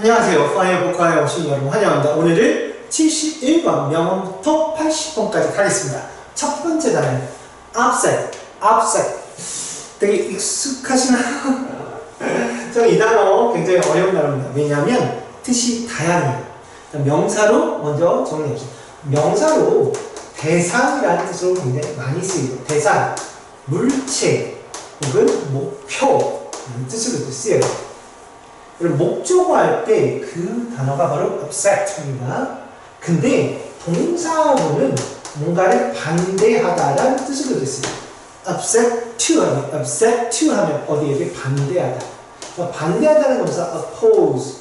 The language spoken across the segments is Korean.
안녕하세요. 파이어 복화에 오신 여러분 환영합니다. 오늘은 71번 명언부터 80번까지 가겠습니다. 첫 번째 단어 upset, upset. 되게 익숙하시나요? 저는 이 단어 굉장히 어려운 단어입니다. 왜냐하면 뜻이 다양해요. 명사로 먼저 정리해보죠. 명사로 대상이라는 뜻으로 굉장히 많이 쓰이고 대상, 물체 혹은 목표 이런 뜻으로도 쓰여요. 목적어 할 때 그 단어가 바로 upset입니다. 근데 동사로는 뭔가를 반대하다라는 뜻으로 됐어요. upset to 하면 upset to 하면 어디에게 반대하다. 그러니까 반대하다는 동사 oppose.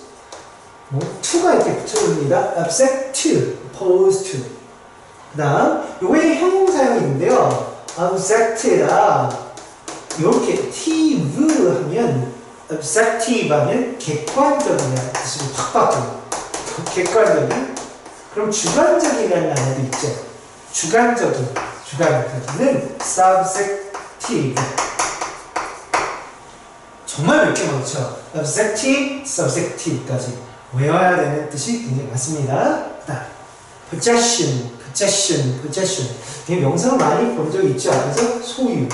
뭐 to가 이렇게 붙여집니다. upset to, oppose to. 그 다음 요게 형용사형이 있는데요. upset다. 이렇게 tive 하면 objective 하면 객관적이라는 뜻으로 확 바뀌어요. 객관적인 그럼 주관적이라는 단어도 있죠. 주관적인 주관적인은 subjective 정말 몇 개 많죠. objective, subjective까지 외워야 되는 뜻이 굉장히 많습니다. 그다음 possession, possession, possession 되게 명사로 많이 본 적이 있죠. 그래서 소유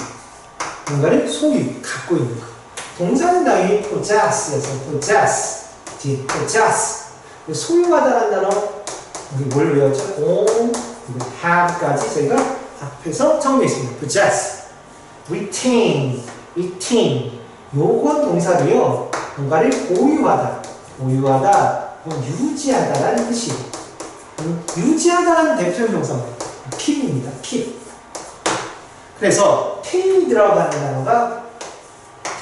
뭔가를 소유 갖고 있는 거. 동사는 당연히 possess에서 possess, 뒤 possess. 소유하다라는 단어 우리 뭘 외웠죠? own, have까지 저희가 앞에서 정리했습니다. possess, retain, retain. 요건 동사도요. 뭔가를 보유하다, 보유하다, 혹은 유지하다라는 뜻이. 음, 유지하다라는 대표적 동사입니다. keep입니다. keep. 그래서 tail이 들어가는 단어가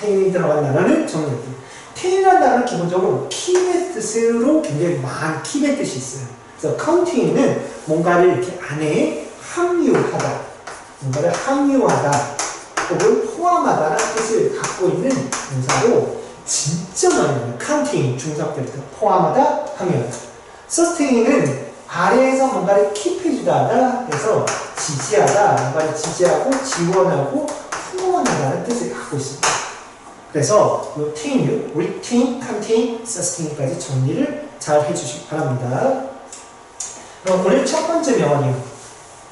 테인이 들어간 단어는 정리했고 테인이라는 단어는 기본적으로 킵의 뜻으로 굉장히 많은 킵의 뜻이 있어요. 그래서 카운팅은 뭔가를 이렇게 안에 함유하다, 뭔가를 함유하다, 혹은 포함하다라는 뜻을 갖고 있는 동사로 진짜 많이 나요. 카운팅 중석될 때 포함하다, 함유하다. 서스테인은 아래에서 뭔가를 킵해주다 해서 지지하다, 뭔가를 지지하고 지원하고 후원하다는 뜻을 갖고 있습니다. 그래서 이 team, retain, contain, sustain까지 정리를 잘 해주시기 바랍니다. 그럼 오늘 첫 번째 명언이요.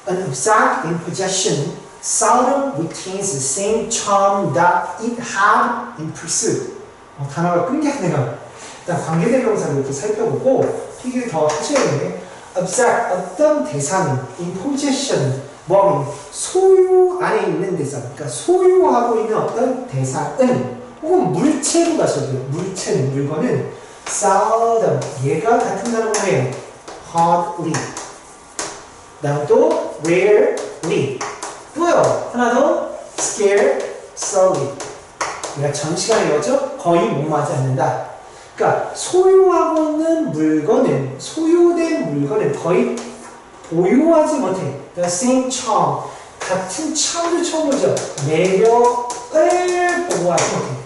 An exact in possession seldom retains the same charm that it had in pursuit. 어, 단어가 끈기하네요. 일단 관계대명사를 이렇게 살펴보고 필기를 더 하셔야겠네. exact, 어떤 대상이 in possession, 뭐 소유 안에 있는 대상, 그러니까 소유하고 있는 어떤 대상은 혹은 물체로 가셔도 돼요. 물체는 물건은 seldom 얘가 같은 단어가 뭐예요? hardly 다음 또 rarely 또요. 하나 더 scarcely 우리가 전 시간에 배웠죠? 거의 못 맞지 않는다. 그러니까 소유하고 있는 물건은 소유된 물건은 거의 보유하지 못해. The same charm. 같은 charm도 처음 보죠? 매력을 보호하지 못해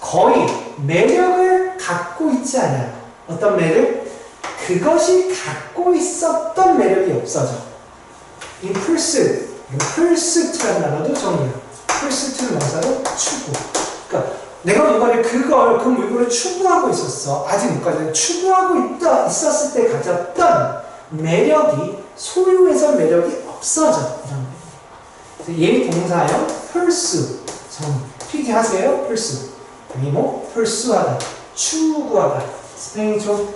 거의 매력을 갖고 있지 않아요. 어떤 매력? 그것이 갖고 있었던 매력이 없어져. 이 pursuit, pursuit라는 단어도 정리해요. pursuit는 명사로 추구. 그러니까 내가 뭔가를 그걸 그 물건을 추구하고 있었어. 아직 못 가졌는데 추구하고 있다 있었을 때 가졌던 매력이 소유에서 매력이 없어져. 이런 거. 얘 동사형 pursue. 정리. 필기하세요. pursue. 여기 뭐 pursue하다, 추구하다. 스페인 좀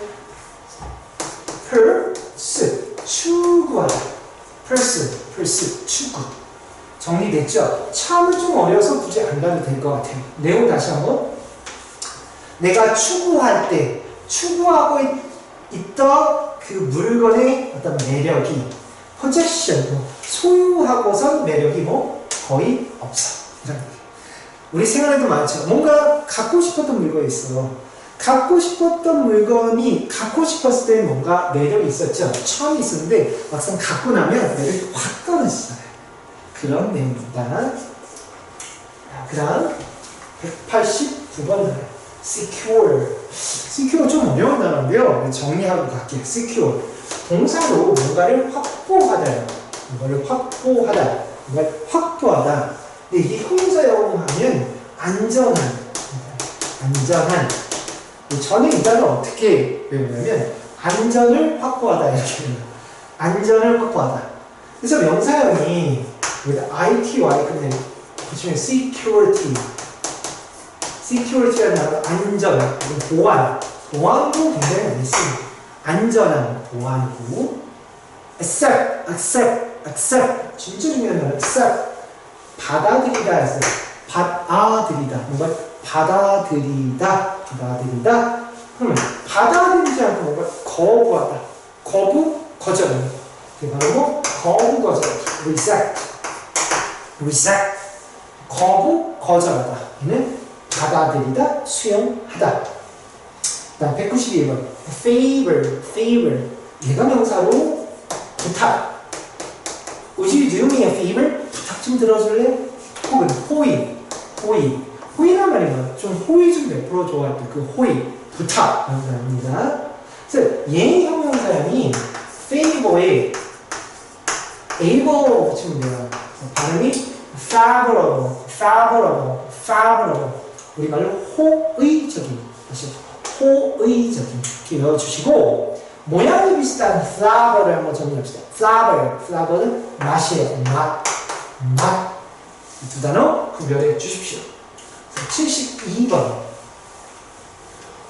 pursue, 추구하다. pursue, pursue, 추구. 정리됐죠? 참은 좀 어려서 굳이 안 가도 될 것 같아요. 내용 다시 한번. 내가 추구할 때, 추구하고 있, 있던 그 물건의 어떤 매력이 뭐 소유하고선 매력이 뭐 거의 없어. 우리 생활에도 많죠. 뭔가 갖고 싶었던 물건이 있어. 갖고 싶었던 물건이 갖고 싶었을 때 뭔가 매력이 있었죠. 처음이 있었는데 막상 갖고 나면 매력이 확 떨어지잖아요. 그런 내용입니다. 그 다음 189번 단어 secure secure 좀 어려운 단어인데요. 정리하고 갈게요. secure 동사로 뭔가를 확보하다요. 뭔가를 확보하다. 뭔가를 확보하다. 이게 형용사용 하면 안전한, 안전한. 그 저는 이 단어 어떻게 외우냐면 안전을 확보하다 이렇게. 안전을 확보하다. 그래서 명사형이 ITY 근데 보시면 security. security라는 단어 안전, 보안, 보안도 굉장히 많이 씁니다. 안전한 보안구 accept, accept, accept. 진짜 중요한 단어 accept 받아들이다 해서 받아들이다. 뭔가 받아들이다. 받아들이다. 그러면 받아들이지 않고 뭔가 거부하다. 거부 거절하는 거 그게 바로 뭐? 거부 거절. reject reject 거부 거절하다. 이는 받아들이다 수용하다. 다음 192번. favor favor. 얘가 명사로 부탁. Would you do me a favor? 좀 들어줄래? 혹은 호의 호의 호의란 말이 뭐야? 좀 호의 좀 베풀어 줘할때 그 호의 부탁 라는 단어입니다 그래서 얘 형용사형이 favor에 able 붙이면 돼요 발음이 favorable favorable favorable 우리말로 호의적인 다시 호의적인 이렇게 외워주시고 모양이 비슷한 flower를 한번 정리합시다. flower, flower는 맛이에요. 맛, 맛. 이 두 단어 구별해 주십시오. 72번.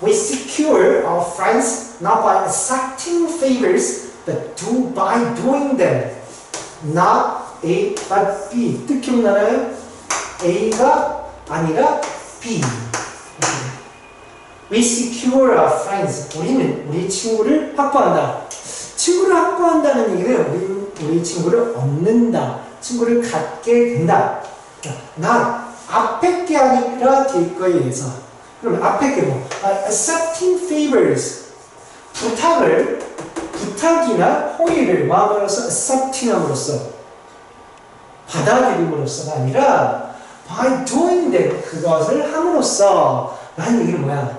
We secure our friends not by accepting favors, but do by doing them. Not A, but B. 뜻 기억나나요? A가 아니라 B. We secure our friends. 우리는 우리 친구를 확보한다. 친구를 확보한다는 얘기는 우리, 우리 친구를 얻는다. 친구를 갖게 된다. 난 앞에 게 아니라 거에 의해서. 그럼 앞에 게 뭐? 아, accepting favors. 부탁을, 부탁이나 호의를 마음으로써 accepting 함으로써 받아들임으로써가 아니라 by doing them. 그것을 함으로써 라는 얘기는 뭐야?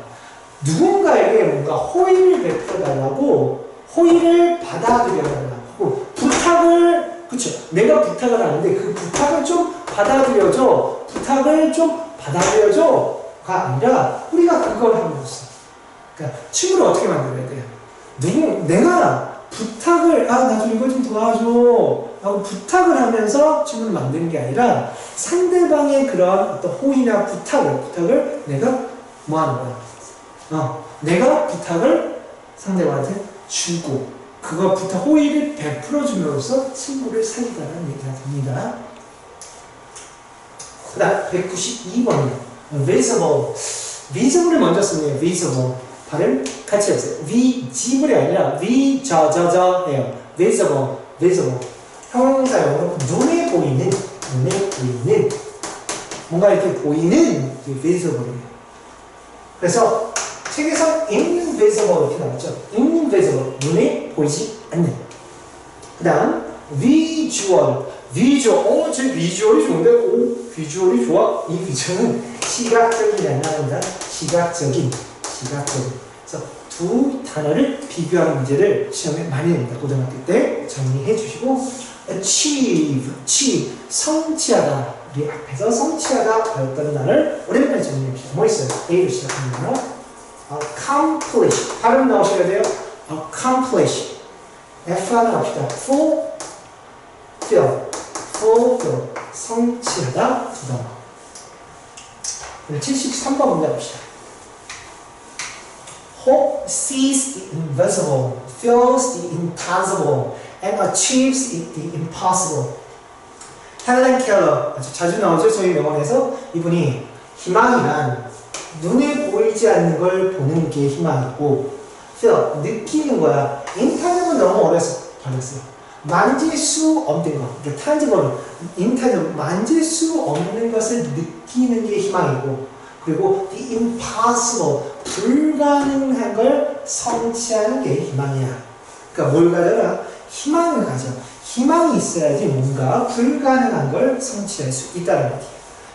누군가에게 뭔가 호의를 베풀어 달라고 호의를 받아들여 달라고 부탁을 그쵸 내가 부탁을 하는데 그 부탁을 좀 받아들여줘. 부탁을 좀 받아들여줘가 아니라 우리가 그걸 함으로써 그러니까 친구를 어떻게 만들어야 돼요 누구 내가 부탁을 아 나도 이거 좀 도와줘 하고 부탁을 하면서 친구를 만드는 게 아니라 상대방의 그런 어떤 호의나 부탁을 부탁을 내가 뭐 하는 거야? 어, 내가 부탁을 상대방한테 주고 그거 부탁 호의를 베풀어 줌으로써 친구를 사귀다는 얘기가 됩니다. 그 다음 192번이요. visible. visible을 먼저 쓰네요. visible. 발음 같이 해보세요. visible이 아니라 vi저저저예요. visible. visible. 형용사용으로 눈에 보이는 눈에 보이는 뭔가 이렇게 보이는 게 visible이에요. 그래서 책에서 invisible 이렇게 나왔죠. invisible 눈에 보이지 않는. 그 다음 visual visual 어제 비주얼이 좋은데 오 비주얼이 좋아 이 비주얼은 시각적인 단어입니다. 시각적인 시각적인 그래서 두 단어를 비교하는 문제를 시험에 많이 냅니다. 고등학교 때 정리해 주시고 achieve achieve 성취하다 우리 앞에서 성취하다 배웠던 단어를 오랜만에 정리해 봅시다. 뭐 있어요? A로 시작합니다. Accomplish 발음 나오셔야 돼요. accomplish F 하나 합시다. fulfill fulfill 성취하다 두 단어 73번 문제 봅시다. Hope sees the invisible, feels the intangible, and achieves the impossible. 헬렌 켈러 아주 자주 나오죠 저희 명언에서 이분이 희망이란 눈에 보이지 않는 걸 보는 게 희망이고 feel, 느끼는 거야. 인탄지블 너무 어려서 버렸어요. 만질 수 없는 거. 그러니까 탄지블, 인탄지블, 만질 수 없는 것을 느끼는 게 희망이고 그리고 the impossible, 불가능한 걸 성취하는 게 희망이야. 그러니까 뭘 가져라? 희망을 가져. 희망이 있어야지 뭔가 불가능한 걸 성취할 수 있다는 거예요.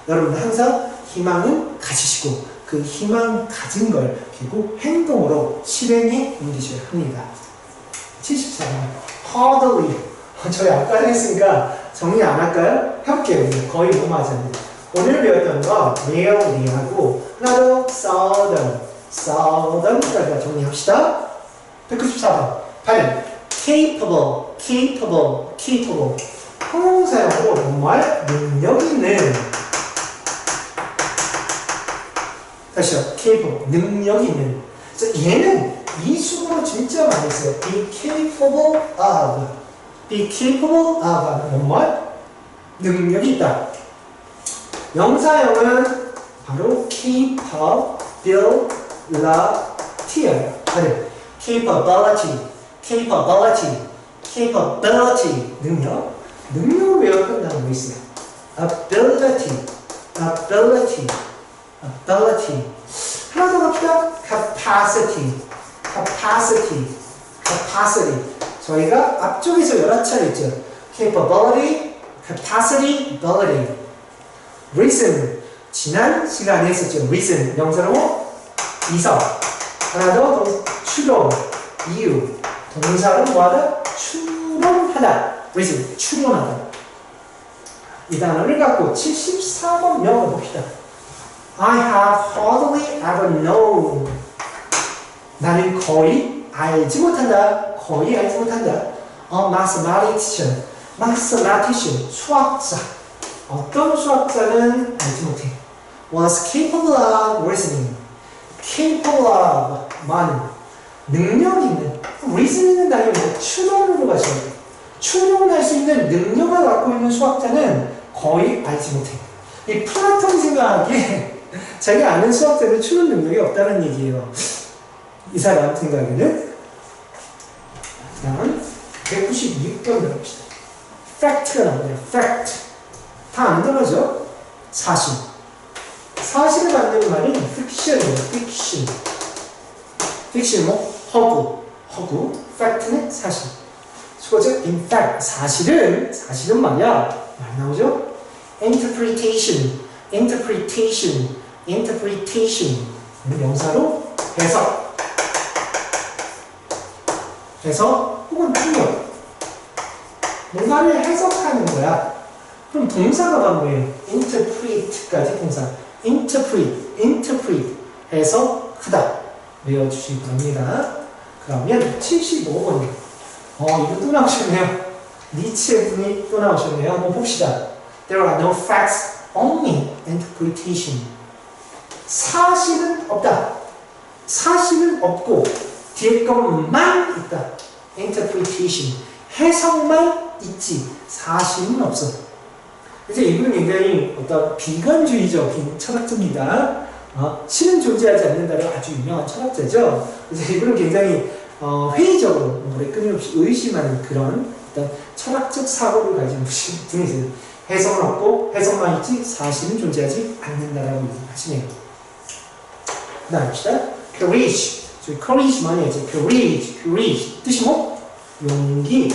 여러분 항상 희망은 가지시고 그 희망 가진 걸 결국 행동으로 실행에 옮기셔야 합니다. 74번 hardly 저희 아까 했으니까 정리 안 할까요? 해볼게요. 거의 너무 하잖아요. 오늘 배웠던 거 rarely하고 하나도 seldom southern까지 정리합시다. 194번. 발음. capable, capable, capable. 형용사용으로 정말 능력 있는. 다시요. capable, 능력 있는. 그래서 얘는 이 수으로 진짜 많이 써요. be capable of. be capable of. 정말 능력이 있다. 명사형은 바로 capability. 발음. capability, capability, capability 능력, 능력을 외워 끝나는 거 있어요. ability, ability, ability. 하나 더 갑시다. capacity, capacity, capacity. 저희가 앞쪽에서 여러 차례 있죠. capability, capacity, ability. reason. 지난 시간에 했었죠. reason. 명사로 이성. 하나 더, 동- 추론, 이유. 동사로 뭐하다? 추론하다. reason, 추론하다. 이 단어를 갖고 74번 명을 봅시다. I have hardly ever known. 나는 거의 알지 못한다. 거의 알지 못한다. A mathematician. mathematician. 수학자. 어떤 수학자는 알지 못해. was capable of reasoning. capable of 많은 능력 있는 reasoning은 당연히 추론으로 가셔야 돼요. 추론할 수 있는 능력을 갖고 있는 수학자는 거의 알지 못해. 이 플라톤 생각하기에 자기가 아는 수학자는 추론 능력이 없다는 얘기예요. 이 사람 생각에는 다음 196번 들어봅시다. 팩트가 나오네요. 팩트. 다안 들어죠? 사실. 사실을 갖는 말은 픽션이에요. 픽션. 픽션 뭐 허구, 허구. 팩트는 사실. 수고죠? In fact, 사실은 사실은 말이야. 말 나오죠? Interpretation, interpretation, interpretation. 명사로 해석. 해석 혹은 통역. 뭔가를 해석하는 거야. 그럼 동사가 뭐예요? interpret까지 동사. interpret, interpret 해석하다. 외워주시기 바랍니다. 그러면 75번. 어, 이거 또 나오셨네요. 니치의 분이 또 나오셨네요. 한번 봅시다. There are no facts, only interpretation. 사실은 없다. 사실은 없고 뒤에 것만 있다. interpretation. 해석만 있지. 사실은 없어. 이제 이분은 굉장히 어떤 비관주의적인 철학자입니다. 어, 신은 존재하지 않는다는 아주 유명한 철학자죠. 그래서 이분은 굉장히 어, 회의적으로 뭐래 끊임없이 의심하는 그런 어떤 철학적 사고를 가진 분이세요. 해석은 없고 해석만 있지 사실은 존재하지 않는다라고 하시네요. 그 봅시다. courage. 저희 courage 많이 했죠. courage, courage. 뜻이 뭐? 용기,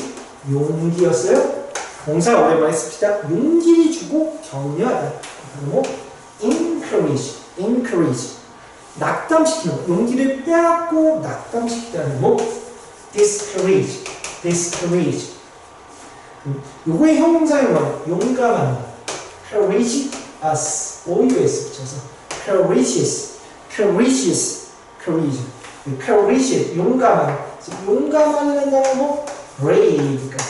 용기였어요. 동사 오랜만에 씁시다. 용기를 주고 격려하다. 그리고 encourage, encourage. 낙담시키는 거. 용기를 빼앗고 낙담시키다는 거. discourage, discourage. 음, 요거의 형용사용은 용감한 courageous, OUS 붙여서 courageous, courageous, courage. courageous, 용감한. 용감한 단어는 뭐? brave까지.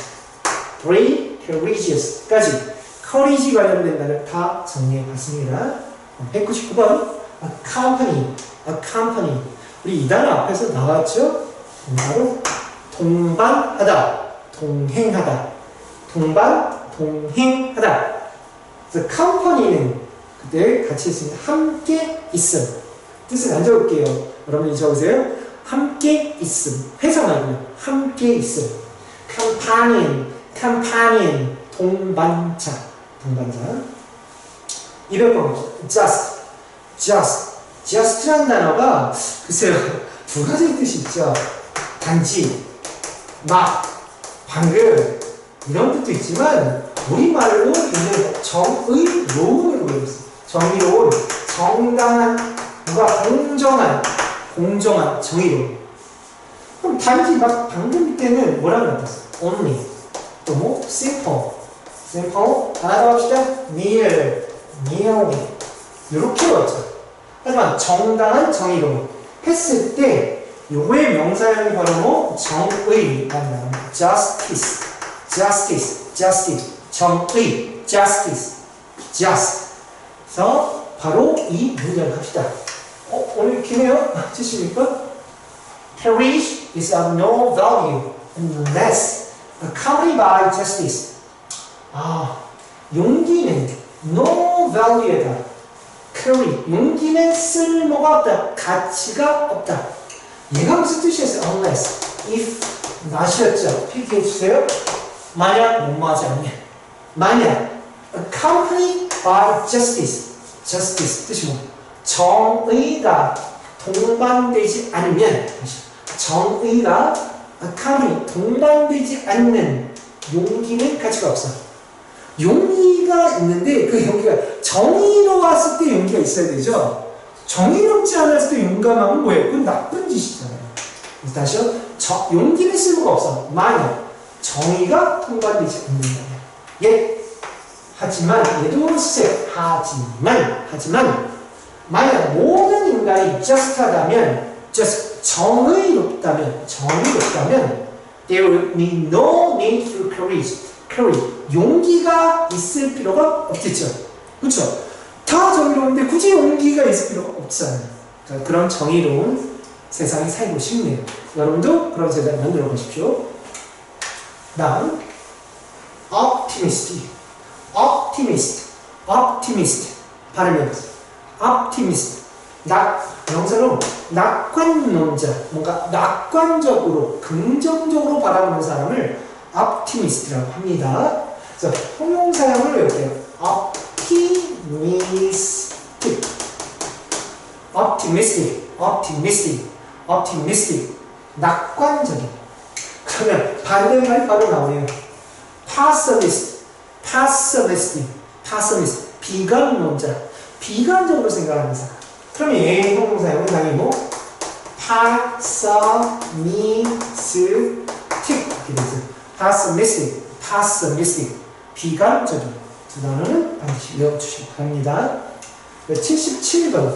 brave, courageous까지. courage 관련된 단어 다 정리해 봤습니다. 199번. a company, a company. 우리 이 단어 앞에서 나왔죠? 바로 동반하다, 동행하다, 동반, 동행하다. 그래서 company는 그때 같이 있습니다. 함께 있음. 뜻을 안 적을게요. 여러분이 적으세요. 함께 있음. 회사 말고요. 함께 있음. companion, companion. 동반자, 동반자. 200번 just, just, just라는 단어가 글쎄요 두 가지 뜻이 있죠. 단지, 막, 방금 이런 뜻도 있지만 우리말로 굉장히 정의로운으로 외웠어요. 정의로운, 정당한, 뭔가 공정한, 공정한, 정의로운. 그럼 단지 막 방금 밑에는 뭐라고 나왔어? only. 또 뭐? simple. simple. 하나 더 합시다. near. nearly. 이렇게 왔죠. 하지만 정당한 정의로운 했을 때 요거의 명사형이 바로 뭐 정의라는 단어 justice justice justice 정의 justice just 그래서 바로 이 문장을 합시다 어, 오늘 기네요? 치십니까? Courage is of no value unless accompanied by justice 아, 용기는 no value다 courage, 용기는 쓸모가 없다 가치가 없다 얘가 무슨 뜻이었어요? unless, if, not이었죠. 필기해 주세요. 만약 뭐뭐하지 않으면 만약 accompanied by justice, justice 뜻이 뭐? 정의가 동반되지 않으면 정의가 accompany 동반되지 않는 용기는 가치가 없어. 용기가 있는데 그 용기가 정의로웠을 때 용기가 있어야 되죠. 정의롭지 않았을 때 용감하면 뭐예요? 그건 나쁜 짓이잖아요. 그래서 다시요. 저, 용기는 쓸모가 없어. 만약 정의가 통과되지 않는다면. 예. 하지만 얘도 쓰세요. 하지만 하지만 만약 모든 인간이 just하다면 just 정의롭다면 정의롭다면 there will be no need for courage. courage. 용기가 있을 필요가 없겠죠. 그렇죠? 다 정의로운데 굳이 용기가 있을 필요가 없잖아요. 그런 정의로운 세상에 살고 싶네요. 여러분도 그런 세상 만들어 보십시오. 다음, optimist, optimist, optimist 발음해보세요. Optimist, 낙, 명사로 낙관론자, 뭔가 낙관적으로, 긍정적으로 바라보는 사람을 optimist라고 합니다. 그래서 형용사형을 외울게요. optimistic, optimistic, optimistic, optimistic, 낙관적인. 그러면 반대말 바로 나오네요. pessimist, pessimistic, pessimist, 비관론자, 비관적으로 생각하는 사람. 그러면 얘의 형용사형은 당연히 뭐? pessimistic 이렇게 되죠. pessimistic, pessimistic, 비관적인. 두 단어는 반드시 외워주시기 바랍니다. 77번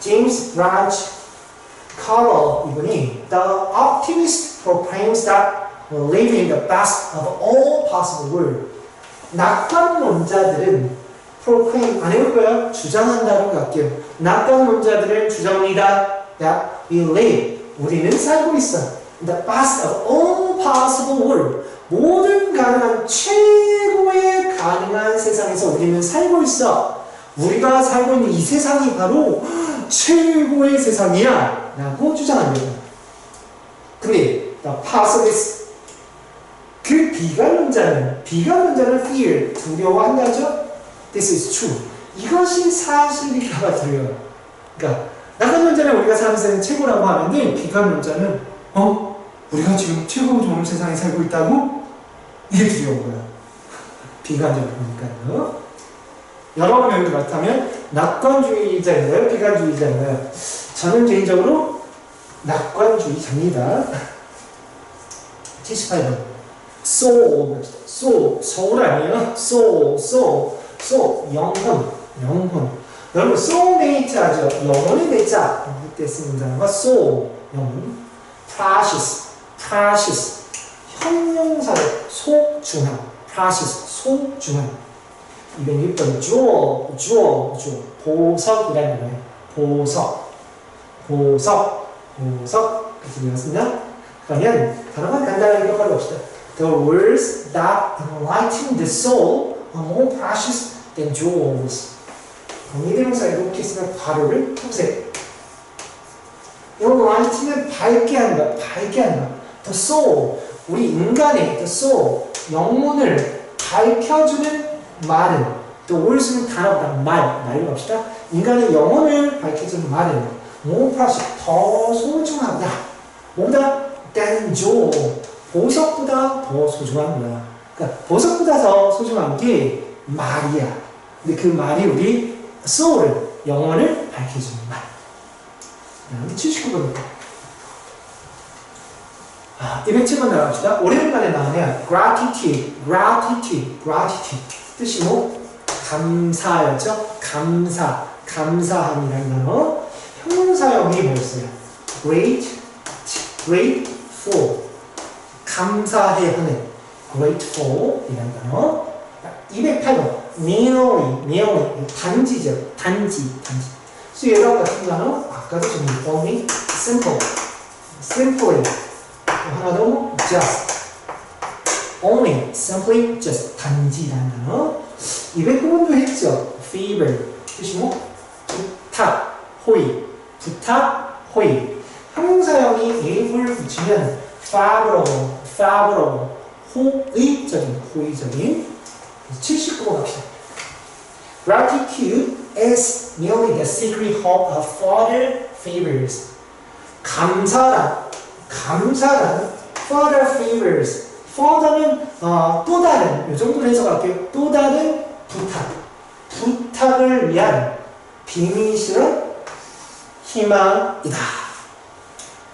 제임스 브란치 카럴 이분이 The optimist proclaims that we're living in the best of all possible world. 낙관론자들은 proclaim 안 해볼 거야? 주장한다고 할게요. 낙관론자들은 주장합니다. That we live. 우리는 살고 있어. The best of all possible world. 모든 가능한 최고의 가능한 세상에서 우리는 살고 있어. 우리가 살고 있는 이 세상이 바로 최고의 세상이야. 라고 주장합니다. 근데, the pessimist, 그 비관론자는, 비관론자는 fear, 두려워한다죠? This is true. 이것이 사실이라고 들어요. 그러니까, 낙관론자는 우리가 사는 세상이 최고라고 하는데, 비관론자는, 어? 우리가 지금 최고 좋은 세상에 살고 있다고? 이게 두려운 거야. 비관적이니까요. 여러분 여기 그렇다면 낙관주의자인가요? 비관주의자인가요? 저는 개인적으로 낙관주의자입니다. 78번 soul, soul, soul 아니에요? soul, soul, soul, 영혼, 영혼. 여러분 soulmate 하죠? 영혼의 대자 그때 쓰는 단어가 soul, 영혼. precious, precious, 형용사로 소중한, precious, 소중한. 206번 주어, 주어, 주어. 보석이라는 거예요. 보석, 보석, 보석. 그래서 배웠습니다. 그러면 단어가 간단하게 기억하러 봅시다. The words that enlighten the soul are more precious than jewels. 동의대명사 이렇게 쓰면 발음을 해보세요. enlighten은 밝게 하는 거, 밝게 거. The soul, 우리 인간의 the soul, 영혼을 밝혀주는 말은 또 올수는 단어보다 말, 말로 합시다. 인간의 영혼을 밝혀주는 말은 more precious, 더 소중하다. 뭐보다 than jewel, 보석보다 더 소중한 거야. 그러니까 보석보다 더 소중한 게 말이야. 근데 그 말이 우리 soul, 영혼을 밝혀주는 말. 79번입니다. 아, 207번 나갑시다. 오랜만에 나오네요. gratitude, gratitude, gratitude. 뜻이 뭐? 감사였죠? 감사, 감사함이라는 단어. 형용사형이 뭐였어요? great, grateful. 감사해 하는 grateful 이라는 단어. 208번 merely, merely 단지죠. 단지, 단지. 수혜력 같은 단어 아까도 좀 only, simple, simply. 또 하나 더 just. only, simply, just 단지라는 단어. 209번도 했죠. fever 뜻이 뭐? 부탁, 호의, 부탁, 호의. 형용사형이 able을 붙이면 favorable, favorable, 호의적인, 호의적인. 79번 갑시다. Gratitude is merely the secret hope of further favors. 감사란, 감사란 further favors. further는 어, 또 다른, 이 정도로 해석할게요. 또 다른 부탁. 부탁을 위한 비밀스런 희망이다.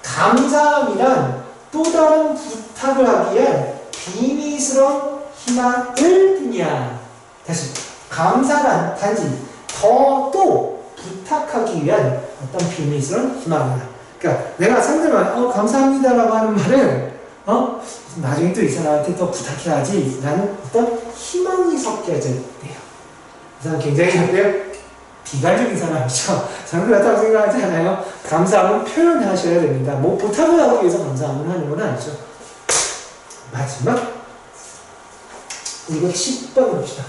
감사함이란 또 다른 부탁을 하기 위한 비밀스러운 희망을 뜻이야. 다시 감사란 단지 더 또 부탁하기 위한 어떤 비밀스러운 희망이다. 그러니까 내가 상대방 어 감사합니다라고 하는 말은 어 나중에 또 이 사람한테 또 부탁해야지 라는 어떤 희망이 섞여져 있대요. 이 사람 굉장히 어때요? 비관적인 사람이죠. 저는 그렇다고 생각하지 않아요. 감사함은 표현하셔야 됩니다. 뭐 부탁을 하기 위해서 감사함을 하는 건 아니죠. 마지막 이거 10번 봅시다.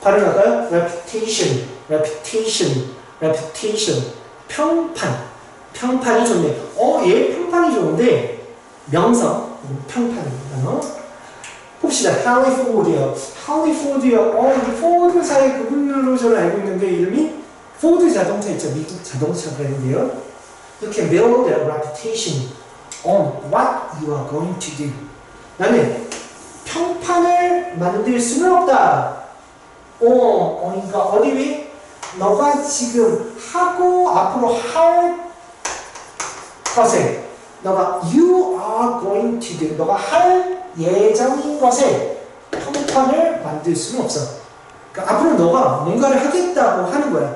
발음 할까요? reputation, reputation, reputation. 평판. 평판이 좋네. 어, 얘 평판이 좋은데 명성, 평판입니다. 어? 봅시다. 할리포드요. 할리포드요. 어, 이 포드사의 그분으로 저는 알고 있는데 이름이 포드 자동차 있죠. 미국 자동차 브랜드요. You can build a reputation on what you are going to do. 나는 평판을 만들 수는 없다. 어, 어, 그러니까 어디 위? 너가 지금 하고 앞으로 할 것에 너가 you are going to do 너가 할 예정인 것에 평판을 만들 수는 없어. 그러니까 앞으로 너가 뭔가를 하겠다고 하는 거야.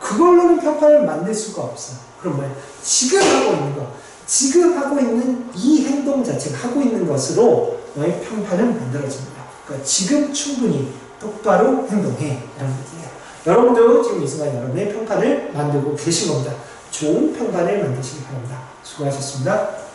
그걸로는 평판을 만들 수가 없어. 그럼 뭐야? 지금 하고 있는 거. 지금 하고 있는 이 행동 자체가 하고 있는 것으로 너의 평판을 만들어집니다. 그러니까 지금 충분히 똑바로 행동해. 라는 뜻이에요. 여러분도 지금 이 순간 여러분의 평판을 만들고 계신 겁니다. 좋은 평판을 만드시기 바랍니다. 수고하셨습니다.